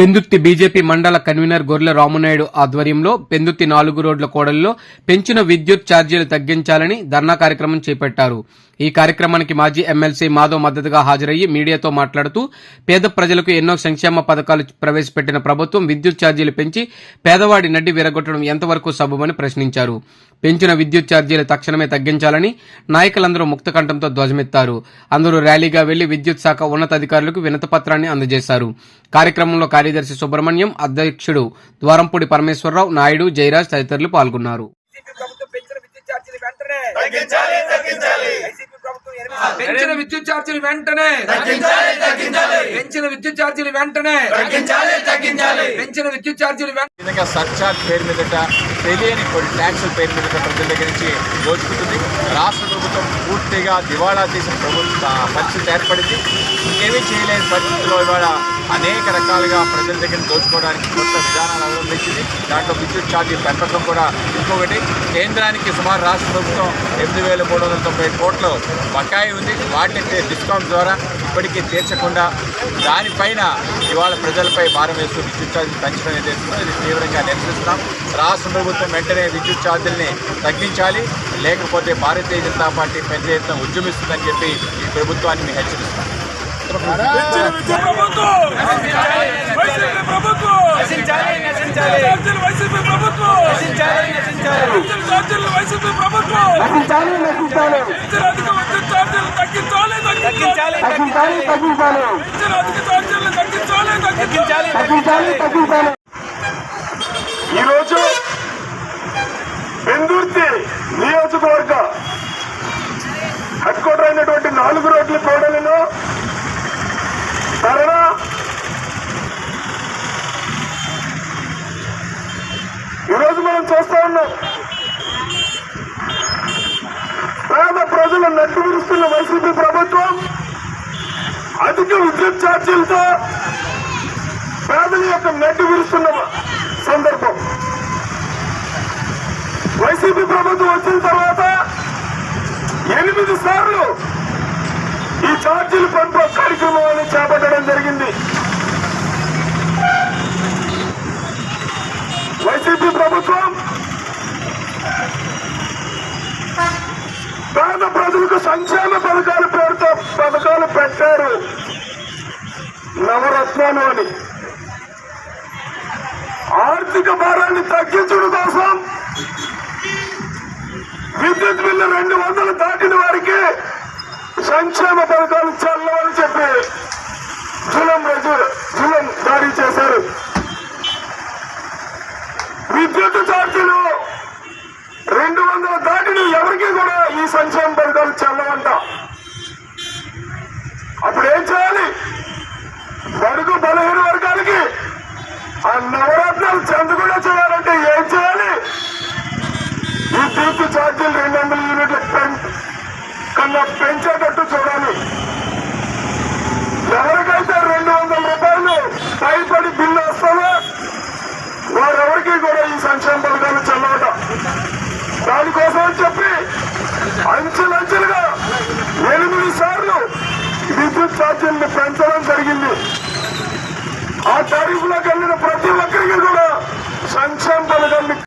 Pendurthi BJP మండల convener గొర్రెల రామునాయుడు ఆధ్వర్యంలో పెందుత్తి నాలుగు రోడ్ల కోడలిలో పెంచిన విద్యుత్ ఛార్జీలు తగ్గించాలని ధర్నా కార్యక్రమం చేపట్టారు. ఈ కార్యక్రమానికి మాజీ ఎమ్మెల్సీ మాధవ్ మద్దతుగా హాజరయ్యి మీడియాతో మాట్లాడుతూ పేద ప్రజలకు ఎన్నో సంక్షేమ పథకాలు ప్రవేశపెట్టిన ప్రభుత్వం విద్యుత్ ఛార్జీలు పెంచి పేదవాడి నడ్డి విరగొట్టడం ఎంతవరకు సబబని ప్రశ్నించారు. పెంచిన విద్యుత్ ఛార్జీలు తక్షణమే తగ్గించాలని నాయకులందరూ ముక్తకంఠంతో ధ్వజమెత్తారు. అందరూ ర్యాలీగా వెళ్ళి విద్యుత్ శాఖ ఉన్నతాధికారులకు వినతపత్రాన్ని అందజేశారు. కార్యక్రమంలో కార్యదర్శి సుబ్రహ్మణ్యం అధ్యక్షుడు ద్వారంపూడి పరమేశ్వరరావు నాయుడు జయరాజ్ తదితరులు పాల్గొన్నారు. వైసీపీ ప్రభుత్వం పెంచిన విద్యుత్ ఛార్జీలు వెంటనే పెంచిన విద్యుత్ ఛార్జీలు వెంటనే. పెంచిన విద్యుత్ ఛార్జీలు వెంటనే విధంగా సర్చార్జ్ పేరు మీదట తెలియని కొన్ని ట్యాక్సుల పేరు మీదట ప్రజల దగ్గర నుంచి దోచుకుంటుంది రాష్ట్ర ప్రభుత్వం పూర్తిగా దివాళా తీసిన ప్రభుత్వ పరిస్థితి ఏర్పడింది. ఇంకేమీ చేయలేని పరిస్థితిలో ఇవాళ అనేక రకాలుగా ప్రజల దగ్గర దోచుకోవడానికి కొత్త విధానాలు అవలంబించింది. దాంట్లో విద్యుత్ ఛార్జీలు పెంచడం కూడా ఇంకొకటి. కేంద్రానికి సుమారు రాష్ట్ర ప్రభుత్వం ఎనిమిది వేల మూడు వందల తొంభై కోట్లు బకాయి ఉంది. వాటిని డిస్కౌంట్ ద్వారా ఇప్పటికీ తీర్చకుండా దానిపైన ఇవాళ ప్రజలపై భారం వేస్తూ విద్యుత్ ఛార్జీలు పెంచడం ఏదైతే ఉందో ఇది తీవ్రంగా నిరసిస్తున్నాం రాష్ట్ర ప్రభుత్వం వెంటనే విద్యుత్ ఛార్జీల్ని తగ్గించాలి లేకపోతే భారతీయ జనతా పార్టీ పెద్ద ఎత్తున ఉద్యమిస్తుందని చెప్పి ఈ ప్రభుత్వాన్ని మేము హెచ్చరిస్తున్నాం ప్రభుత్వం తగ్గించాలి తగ్గించాలి తగ్గించాలి. తగ్గించాలి ఈరోజు పెందుర్తి నియోజకవర్గ హెడ్ క్వార్టర్ అయినటువంటి నాలుగు రోడ్ల కోడలిలో ధరణ ఈరోజు మనం చూస్తా ఉన్నాం. పేద ప్రజలు నడ్డు విరుస్తున్న వైసీపీ ప్రభుత్వం అధిక విద్యుత్ ఛార్జీలతో పేదల యొక్క నెట్టు విరుస్తున్న సందర్భం. వైసీపీ ప్రభుత్వం వచ్చిన తర్వాత ఎనిమిది సార్లు ఈ ఛార్జీలు పంపే కార్యక్రమాన్ని చేపట్టడం జరిగింది. వైసీపీ ప్రభుత్వం పేద ప్రజలకు సంక్షేమ పథకాలు పేరు నవరత్నాలు అని ఆర్థిక భారాన్ని తగ్గించడం కోసం విద్యుత్ బిల్లు రెండు వందలు దాటిన వారికి సంక్షేమ పథకాలు చల్లవని చెప్పి జులం రజు జులం జారీ చేశారు. విద్యుత్ ఛార్జీలు రెండు వందల దాటిన ఎవరికి కూడా ఈ సంక్షేమ పథకాలు చల్లవంట. ఇప్పుడు ఏం చేయాలి? బడుగు బలహీన వర్గాలకి ఆ నవరత్నాలు చెందకుండా చేయాలంటే ఏం చేయాలి? ఈ తీర్పు ఛార్జీలు రెండు వందల యూనిట్ల కన్నా పెంచేటట్టు చూడాలి ఎవరికైతే రెండు వందల రూపాయలు పైపడి బిల్లు వస్తుందో వారెవరికి కూడా ఈ సంక్షేమ పథకాలు చెల్లవట దానికోసం అని చెప్పి అంచెలంచెలుగా ఎనిమిది సార్లు విద్యుత్ ఛార్జీలను పెంచడం జరిగింది. ఆ టారిఫ్లోకి వెళ్ళిన ప్రతి ఒక్కరికి కూడా సంక్షేమ పథకాన్ని